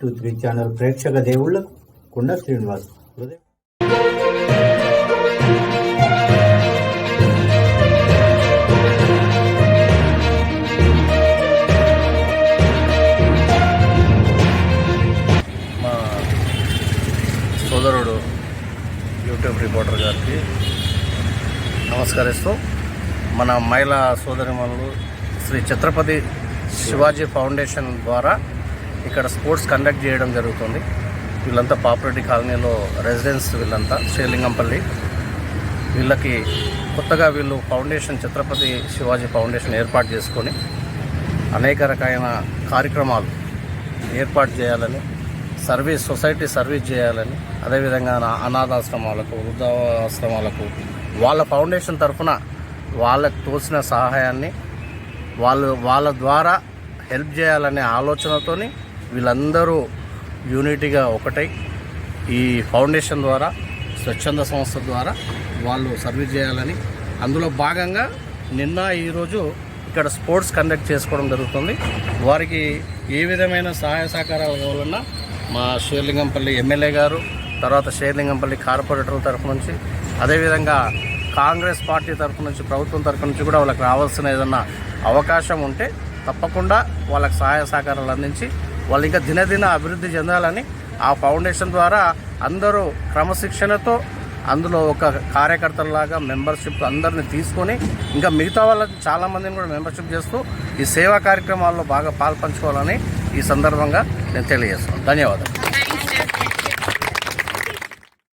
Three channel ప్రేక్షక దేవుళ్ళకు కుండ శ్రీనివాస్ మా సోదరుడు యూట్యూబ్ రిపోర్టర్ గారికి నమస్కరిస్తూ మన మహిళా సోదరిమణులు శ్రీ ఛత్రపతి శివాజీ ఫౌండేషన్ ద్వారా ఇక్కడ స్పోర్ట్స్ కండక్ట్ చేయడం జరుగుతుంది. వీళ్ళంతా పాపులటీ కాలనీలో రెసిడెన్స్ వీళ్ళంతా శ్రీలింగంపల్లి. వీళ్ళకి కొత్తగా వీళ్ళు ఫౌండేషన్ ఛత్రపతి శివాజీ ఫౌండేషన్ ఏర్పాటు చేసుకొని అనేక రకమైన కార్యక్రమాలు ఏర్పాటు చేయాలని సర్వీస్ సొసైటీ సర్వీస్ చేయాలని అదేవిధంగా నా అనాథాశ్రమాలకు వృద్ధాశ్రమాలకు వాళ్ళ ఫౌండేషన్ తరఫున వాళ్ళకు తోచిన సహాయాన్ని వాళ్ళు వాళ్ళ ద్వారా హెల్ప్ చేయాలనే ఆలోచనతోని వీళ్ళందరూ యూనిటీగా ఒకటై ఈ ఫౌండేషన్ ద్వారా స్వచ్ఛంద సంస్థ ద్వారా వాళ్ళు సర్వీస్ చేయాలని. అందులో భాగంగా నిన్న ఈరోజు ఇక్కడ స్పోర్ట్స్ కండక్ట్ చేసుకోవడం జరుగుతుంది. వారికి ఏ విధమైన సహాయ సహకారాలు కావాలన్నా మా షేర్లింగంపల్లి ఎమ్మెల్యే గారు తర్వాత షేర్లింగంపల్లి కార్పొరేటర్ తరఫు నుంచి అదేవిధంగా కాంగ్రెస్ పార్టీ తరఫు నుంచి ప్రభుత్వం తరఫు నుంచి కూడా వాళ్ళకి రావాల్సిన ఏదన్నా అవకాశం ఉంటే తప్పకుండా వాళ్ళకి సహాయ సహకారాలు అందించి వాళ్ళు ఇంకా దినదిన అభివృద్ధి చెందాలని ఆ ఫౌండేషన్ ద్వారా అందరూ క్రమశిక్షణతో అందులో ఒక కార్యకర్తలాగా మెంబర్షిప్ అందరిని తీసుకొని ఇంకా మిగతా వాళ్ళకి చాలామందిని కూడా మెంబర్షిప్ చేస్తూ ఈ సేవా కార్యక్రమాల్లో బాగా పాల్పంచుకోవాలని ఈ సందర్భంగా నేను తెలియజేస్తున్నాను. ధన్యవాదాలు.